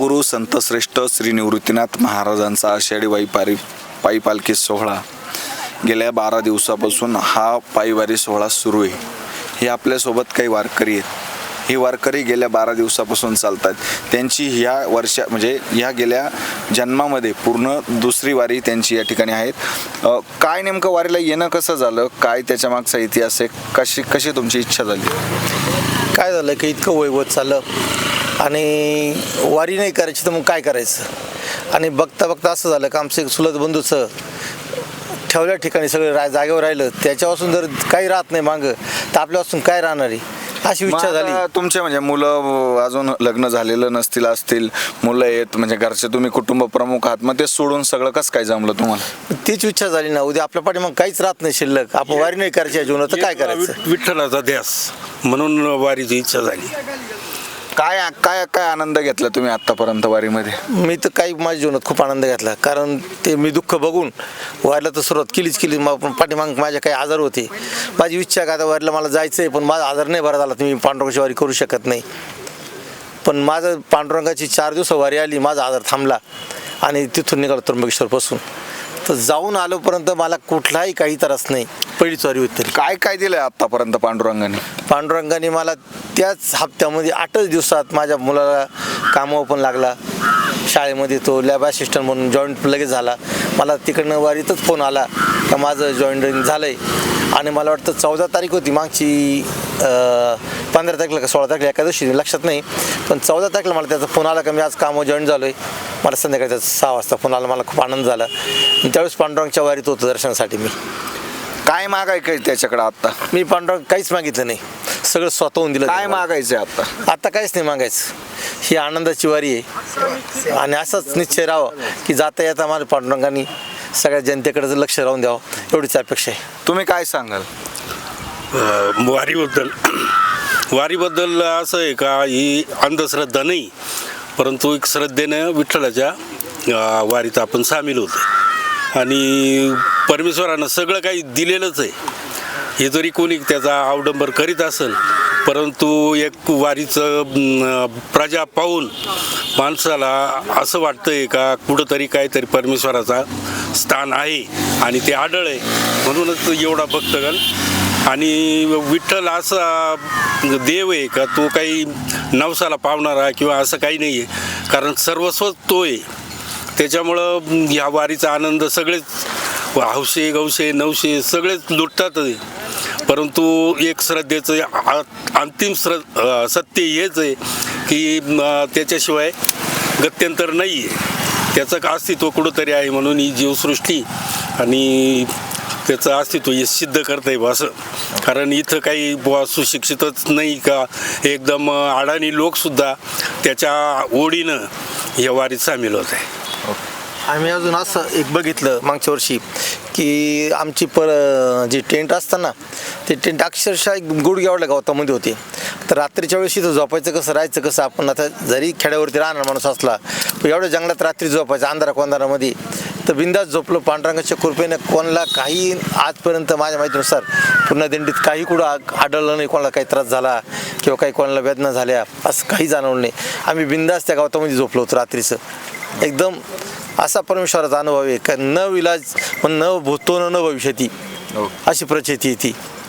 गुरु संतश्रेष्ठ श्री निवृत्तीनाथ महाराजांचा आषाढी वाई पारी पायी पालखी सोहळा. गेल्या बारा दिवसापासून हा पायीवारी सोहळा सुरू आहे. हे आपल्यासोबत काही वारकरी आहेत. ही वारकरी गेल्या बारा दिवसापासून चालतात. त्यांची ह्या वर्षा म्हणजे ह्या गेल्या जन्मामध्ये पूर्ण दुसरी वारी त्यांची या ठिकाणी आहेत. काय नेमकं वारीला येणं कसं झालं? काय त्याच्या मागचा इतिहास आहे? कशी कशी तुमची इच्छा झाली? काय झालं की इतकं वैभव चाललं. आणि वारी नाही करायची तर मग काय करायचं? आणि बघता बघता असं झालं का आमचं एक सुलत बंधूचं ठेवल्या ठिकाणी सगळं रा जागेवर राहिलं. त्याच्यापासून जर काही राहत नाही मागं तर आपल्यापासून काय राहणार आहे? अशी इच्छा झाली. तुमचे म्हणजे मुलं अजून लग्न झालेलं नसतील असतील मुलं आहेत म्हणजे घरचे तुम्ही कुटुंब प्रमुख आहात मग ते सोडून सगळं कसं काय जमलं तुम्हाला? तीच इच्छा झाली ना. उद्या आपल्या पाठी मग काहीच राहत नाही शिल्लक. आपण वारी नाही करायची जीवनात तर काय करायचं? विठ- विठ्ठलाचा ध्यास. म्हणून वारीची इच्छा झाली. काय काय काय आनंद घेतला तुम्ही आतापर्यंत वारीमध्ये? मी तर काही माझ्या जीवनात खूप आनंद घेतला कारण ते मी दुःख बघून वारीला तर सुरुवात केलीच केली मग पाठीमाग माझे काही आजार होते. माझी इच्छा का आता वारीला मला जायचं आहे पण माझा आजार नाही बरा झाला तुम्ही पांडुरंगाची वारी करू शकत नाही. पण माझं पांडुरंगाची चार दिवस वारी आली माझा आजार थांबला आणि तिथून निघालो त्र्यंबकेश्वरपासून. तर जाऊन आलोपर्यंत मला कुठलाही काही त्रास नाही. पहिलीच वारी होती तरी. काय काय दिलंय आतापर्यंत पांडुरंगाने? पांडुरंगाने मला त्याच हप्त्यामध्ये आठच दिवसात माझ्या मुलाला कामावर पण लागला. शाळेमध्ये तो लॅब असिस्टंट म्हणून जॉईंट लगेच झाला. मला तिकडनं वारीतच फोन आला का माझं जॉईंट झालं आहे आणि मला वाटतं चौदा तारीख होती मागची अं, पंधरा तारखेला का सोळा तारखेला एकादशी लक्षात नाही. पण चौदा तारखेला मला त्याचा फोन आला का मी आज कामावर जॉईन झालो आहे मला संध्याकाळी त्याचा सहा वाजता फोन आला मला खूप आनंद झाला. आणि त्यावेळेस पांडुरंगच्या वारीत होतो दर्शनासाठी मी. काय मागाय काय त्याच्याकडे आता मी पांडुरंग काहीच मागितलं नाही. सगळं स्वतःहून दिलं काय त्याला. मागायचंय आता आता काहीच नाही मागायचं. ही आनंदाची वारी आहे. आणि असाच निश्चय राहावं की जाता येता मला पांडुरंगाने सगळ्या जनतेकडे जर लक्ष राहून द्यावं एवढीच अपेक्षा आहे. तुम्ही काय सांगाल? अं, वारीबद्दल वारीबद्दल असं आहे का? ही अंधश्रद्धा नाही परंतु एक श्रद्धेनं विठ्ठलाच्या वारीत आपण सामील होतो आणि परमेश्वरानं सगळं काही दिलेलंच आहे. हे जरी कोणी त्याचा अवडंबर करीत असेल परंतु एक वारीचं प्रजा पाहून माणसाला असं वाटतंय का कुठंतरी काहीतरी परमेश्वराचा स्थान आहे आणि ते आढळ आहे. म्हणूनच एवढा भक्तगण आणि विठ्ठल असा देव आहे का? तो काही नवसाला पावणारा किंवा असं काही नाही आहे कारण सर्वस्व तो आहे. त्याच्यामुळं ह्या वारीचा आनंद सगळेच हौशे गौशे नवशे सगळेच लुटतात परंतु एक श्रद्धेचं अंतिम श्र सत्य हेच आहे की त्याच्याशिवाय गत्यंतर नाही आहे त्याचं का अस्तित्व कुठंतरी आहे म्हणून ही जीवसृष्टी आणि त्याचं अस्तित्व हे सिद्ध करता येईल असं. कारण इथं काही बुवा सुशिक्षितच नाही का? एकदम अडाणी लोकसुद्धा त्याच्या ओढीनं या वारीत सामील होत आहे. आम्ही अजून असं एक बघितलं मागच्या वर्षी की आमची पर जी टेंट असताना ते टेंट अक्षरशः एक गुडघ्यावडल्या गवतामध्ये होते. तर रात्रीच्या वेळेस इथं झोपायचं कसं राहायचं कसं आपण आता जरी खेड्यावरती राहणार माणूस असला पण एवढ्या जंगलात रात्री झोपायचं अंधारा कोंधारामध्ये तर बिंदास झोपलं. पांडुरंगाच्या कृपेने कोणाला काही आजपर्यंत माझ्या माहितीनुसार पुन्हा दिंडीत काही कुठं आढळलं नाही कोणाला काही त्रास झाला किंवा काही कोणाला वेदना झाल्या असं काही जाणवलं नाही. आम्ही बिंदास त्या गावामध्ये झोपलो होतो रात्रीचं. एकदम असा परमेश्वराचा अनुभव आहे का न विलाज पण न भूतो न भविष्यती अशी प्रचिती आहे ती.